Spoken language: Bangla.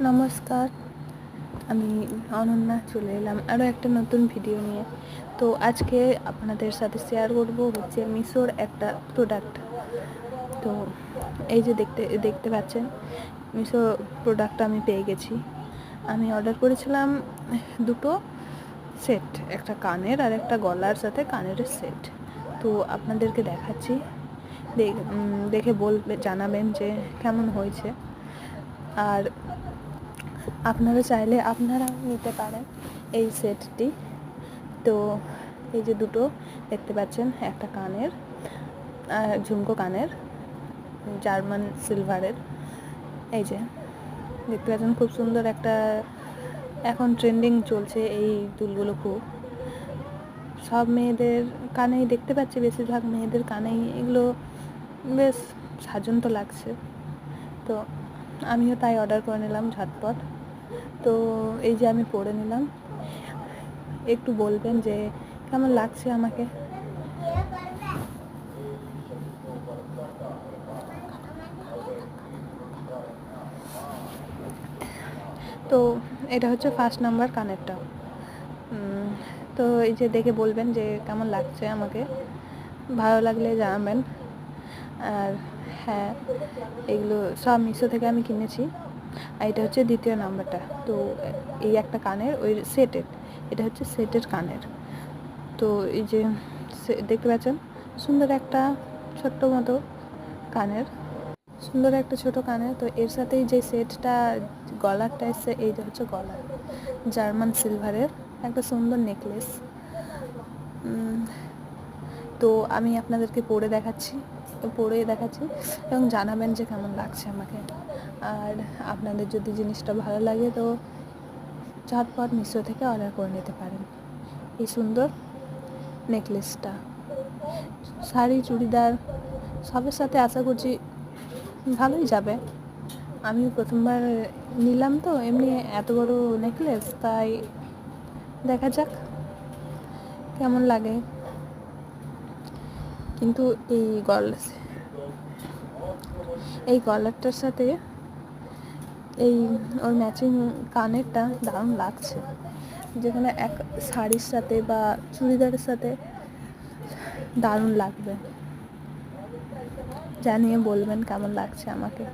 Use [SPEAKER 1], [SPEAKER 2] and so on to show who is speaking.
[SPEAKER 1] নমস্কার। আমি অনন্যা চলে এলাম আরও একটা নতুন ভিডিও নিয়ে। তো আজকে আপনাদের সাথে শেয়ার করব হচ্ছে মিশোর একটা প্রোডাক্ট তো এই যে দেখতে দেখতে পাচ্ছেন, মিশো প্রোডাক্টটা আমি পেয়ে গেছি। আমি অর্ডার করেছিলাম দুটো সেট একটা কানের আর একটা গলার সাথে কানের সেট তো আপনাদেরকে দেখাচ্ছি। দেখ- বলবে, জানাবেন যে কেমন হয়েছে। আর আপনারা চাইলে আপনারাও নিতে পারেন এই সেটটি। তো এই যে দুটো দেখতে পাচ্ছেন, একটা কানের ঝুমকো কানের, জার্মান সিলভারের। এই যে দেখতে পাচ্ছেন, খুব সুন্দর একটা এখন ট্রেন্ডিং চলছে এই দুলগুলো খুব। সব মেয়েদের কানেই দেখতে পাচ্ছি, বেশিরভাগ মেয়েদের কানেই এগুলো বেশ সাজন্ত লাগছে। তো আমিও তাই অর্ডার করে নিলাম ঝটপট। তো এই যে আমি পরে নিলাম। একটু বলবেন যে কেমন লাগছে আমাকে? তো এটা হচ্ছে ফার্স্ট নাম্বার কানেরটা তো এই যে দেখে বলবেন যে কেমন লাগছে আমাকে। ভালো লাগলে জানাবেন। আর হ্যাঁ এগুলো সব মিশো থেকে আমি কিনেছি। আর এটা হচ্ছে দ্বিতীয় নাম্বারটা। তো এই একটা কানের, ওই সেটের, এটা হচ্ছে সেটের কানের। তো এই যে দেখতে পাচ্ছেন? সুন্দর একটা ছোট্ট মতো কানের। সুন্দর একটা ছোট কানের। তো এর সাথেই যে সেটটা গলারটা এসছে এই যে হচ্ছে গলার। জার্মান সিলভারের একটা সুন্দর নেকলেস। তো আমি আপনাদেরকে পরে দেখাচ্ছি। পরে দেখাচ্ছি এবং জানাবেন যে কেমন লাগছে আমাকে। আর আপনাদের যদি জিনিসটা ভালো লাগে তো ঝটপট মিশো থেকে অর্ডার করে নিতে পারেন। এই সুন্দর নেকলেসটা শাড়ি, চুড়িদার সবের সাথে আশা করছি ভালোই যাবে। আমি প্রথমবার নিলাম তো, এমনি এত বড় নেকলেস তাই দেখা যাক কেমন লাগে। কিন্তু এই গল এই গলারটার সাথে এই ওর ম্যাচিং কানেরটা দারুণ লাগছে। যেখানে এক শাড়ির সাথে বা চুড়িদারের সাথে দারুণ লাগবে। জানিয়ে বলবেন কেমন লাগছে আমাকে।